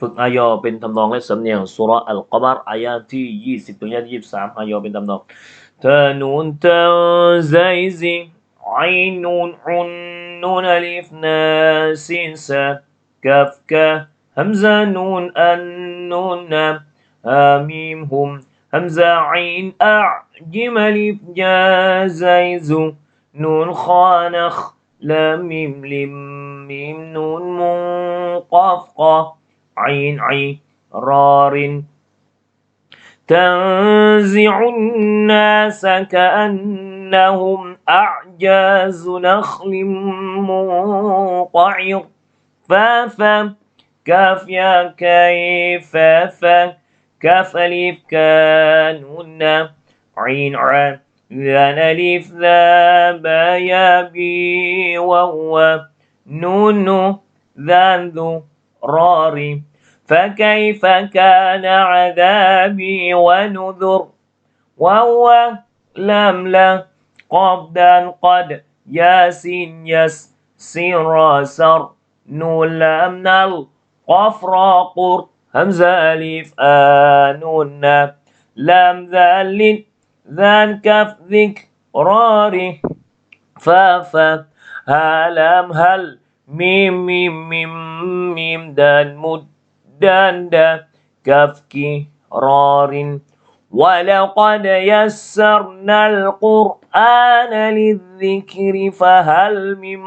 ฝึกอายอเป็นทำนองและสำเนียงสุราะห์อัลกอมารอายะที่20ถึงยี่สิบสามอายอเป็นทำนองเธอนูนเธอไซซิไอนูนอุนนูนอลิฟนาซินซากัฟกะฮัมซานูนอันนูนนาอามีมฮุมฮัมซาอินอะจิมอลิฟย عين عين رار. تنزع الناس كأنهم أعجاز نخل منقعر. فافا كاف يا كيف فا كاف ألف كانون. عين عين ذن ألف ذا با يا بي وهو نون ذا ذو راري فكيف كان عذابي ونذر؟ وهو لم لا قبدا قد ياسين يس سر. سر نون لام نل قف را قر. همزة ألف آنون. لام ذال ذان كف ذك راري هالام هل ميم ميم ميم ميم دان مد. الدند كفك رار ولقد يسرنا القرآن للذكر فهل من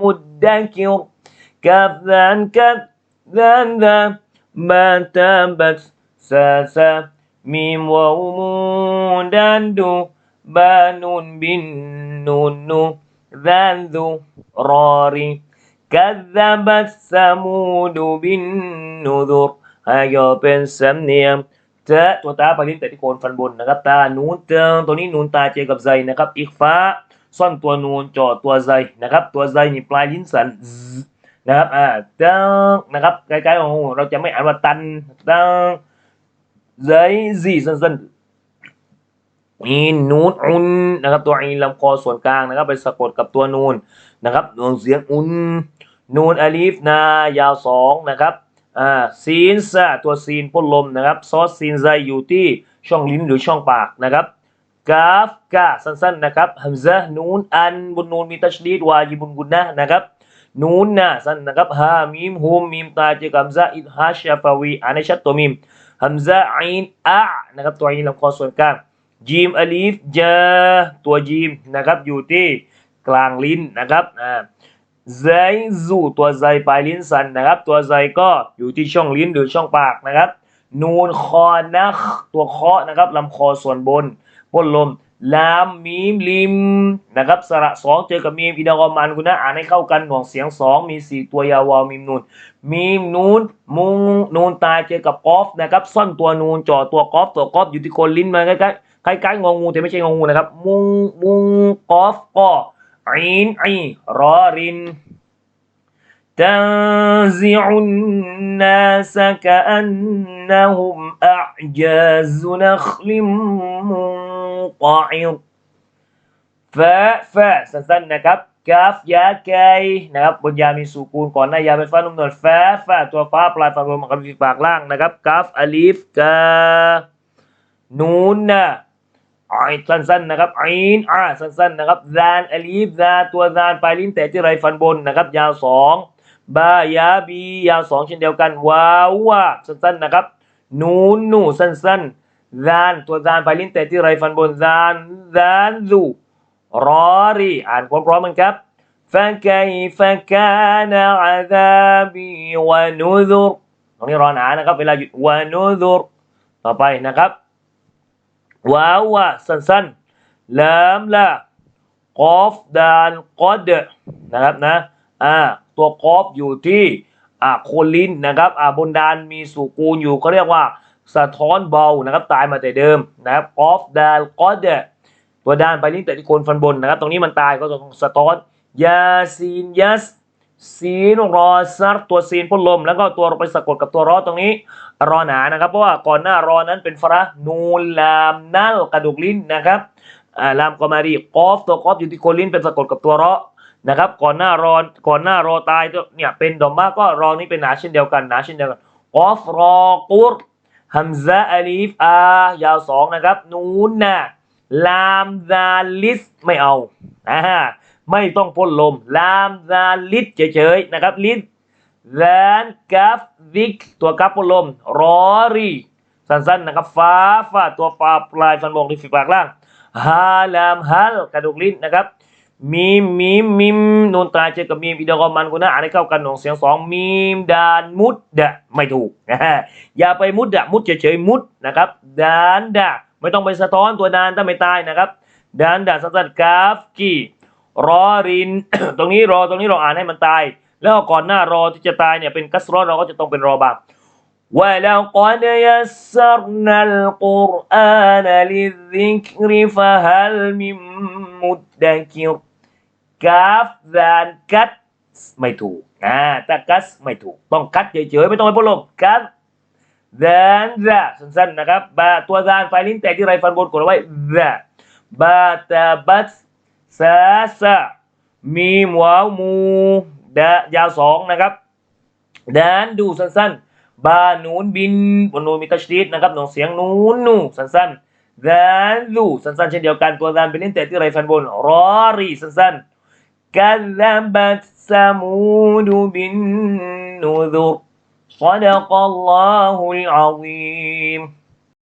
مدكر؟ كذا كذا ما تبت ساسا ميم ومون دندو بانون بن نو ذا ذو راري. كذبت ثمود بالنذر ฮายอเป็นสำเนียงเจอตัวตาปลายลิ้นแต่ที่โคนฟันบนนะครับ ตานูนเติงตัวนี้นูนตาเจอกับไซนะครับ อีกฟ้า ซ่อนตัวนูนจอตัวไซนะครับ ตัวไซนี่ปลายลิ้นสันซึนะครับ อ่าเติงนะครับใกล้ๆของหูเราจะไม่อ่านว่าตันเติงไซซีสั้นๆ มีนูนอุนนะครับ ตัวอีลำคอส่วนกลางนะครับ ไปสะกดกับตัวนูนนะครับดวงเสียงอุน นูนอลีฟนายาวสองนะครับอ่าซีนซะตัวซีนพ่นลมนะครับซอสซีนไซอยู่ที่ช่องลิ้นหรือช่องปากนะครับกาฟกาสั้นๆนะครับฮัมซะนูนอันบนนูนมีตัชดีดวาญิบุนกุนนะนะครับนูนนะสั้นนะครับฮามีมฮุมมีมตาเจกับฮัมซะอิดฮาชฟาวีอ่านให้ชัดตัวมีมฮัมซะอินอะนะครับตัวอินลำคอส่วนกลางจีมอลีฟเจอตัวจีมนะครับอยู่ที่กลางลิ้นนะครับอ่า ไซซูตัวไซปลายลิ้นสันนะครับ ตัวไซก็อยู่ที่ช่องลิ้นหรือช่องปากนะครับ นูนคอนักตัวเคาะนะครับลำคอส่วนบนพ่นลมลามมีมลิมนะครับสระสองเจอกับมีมอิดากอมันกุณนะอ่านให้เข้ากันหน่วงเสียงสองมีสี่ตัวยาวาวมีมนูนมีมนูนมุงนูนตายเจอกับกอฟนะครับซ่อนตัวนูนจ่อตัวกอฟตัวกอฟอยู่ที่โคนลิ้นมาใกล้ๆคล้ายๆงองูแต่ไม่ใช่งองูนะครับ มุงมุงกอฟก็ อินไอรอริน تنزع الناس كأنهم أعجاز نخل منقعر ฟาฟาสั้นๆนะครับกาฟยาไกนะครับบนยามีสูกูลก่อนหน้ายาเป็นฟ้านุ่มนวลฟาฟาตัวฟ้าปลายฟ้าลมกับปากล่างนะครับกาฟอลิฟกานูนนะ ไอสั้นๆนะครับอินอาสั้นๆนะครับซานอลิฟซาตัวซานปลายลิ้นแต่ที่ไรฟันบนนะครับ ยาวสองบายาบียาวสองเช่นเดียวกันวาวาสั้นๆนะครับ นูนนูสั้นๆซานตัวซานปลายลิ้นแต่ที่ไรฟันบนซานซานซู รอรีอ่านพร้อมๆกันครับ فكيف كان عذابي ونذر ตรงนี้รอหนานะครับ เวลาหยุด ونذر ต่อไปนะครับ ว้าววสั้นๆลามละกอฟดานกอดนะครับนะอ่าตัวกอฟอยู่ที่อ่าโคนลิ้นนะครับอ่าบนดานมีสุกูลอยู่เขาเรียกว่าสะท้อนเบานะครับตายมาแต่เดิมนะครับกอฟดานกอดตัวด้านไปลิ้นแต่ที่โคนฟันบนนะครับ ตรงนี้มันตายก็ต้องสะท้อนยาซีนยัส ซีนรอซัรตัวซีนพ่นลม แล้วก็ตัวเราไปสะกดกับตัวรอตรงนี้ รอหนานะครับ เพราะว่าก่อนหน้ารอนั้นเป็นฟระนูนลามนัลกระดูกลิ้นนะครับอ่าลามกอมารีกอฟตัวกอฟอยู่ที่โคนลิ้นเป็นสะกดกับตัวรอนะครับ ก่อนหน้ารอนก่อนหน้ารอตายเนี่ยเป็นดอมบ้าก็รอนี้เป็นหนาเช่นเดียวกันหนาเช่นเดียวกันกอฟรอกุรฮัมซะอลีฟอายาวสองนะครับ นูนนะลามซาลิสไม่เอาอ่า ไม่ต้องพ่นลมลามซาลิสเฉยๆนะครับลิสแลนกัฟวิกตัวกัฟพ่นลมรอรีสั้นๆนะครับฟ้าฟาตัวฟ้าปลายฟันบงที่ฝีปากล่างฮาลามฮัลกระดูกลิ้นนะครับมีมมีมมิมนูนตาเจอกับมีมอิดอกมันกุนะอ่านให้เข้ากันหนองเสียงสองมีมดานมุดดะไม่ถูกนะฮะอย่าไปมุดดะมุดเฉยๆมุดนะครับดานดะไม่ต้องไปสะท้อนตัวดานถ้าไม่ตายนะครับดานดะสั้นๆกราฟกี รอริน ตรงนี้รอตรงนี้เราอ่านให้มันตาย แล้วก่อนหน้ารอที่จะตายเนี่ยเป็นกัสรอเราก็จะต้องเป็นรอบาง ولقد يسرنا القرآن للذكر فهل من مدكر กราฟแานกัดไม่ถูกอ่าแต่กัสไม่ถูก ต้องกัดเฉยๆไม่ต้องไปพูดลมกัดแานแสั้นๆนะครับบาตัวแานไฟลิ้นแตกที่ไรฟันบนกดเอาไว้แบาตาบัส ซาซามีมวาวมูดะยาวสองนะครับแดนดูสั้นๆ บานูนบินบนนูนมีตัชดีดนะครับหนองเสียงนูนนูสั้นๆแดนดูสั้นๆเช่นเดียวกันตัวแดนเป็นลิ้นแตกที่ไรฟันบนรอรีสั้นๆ كذبت ثمود بالنذر صدق الله العظيم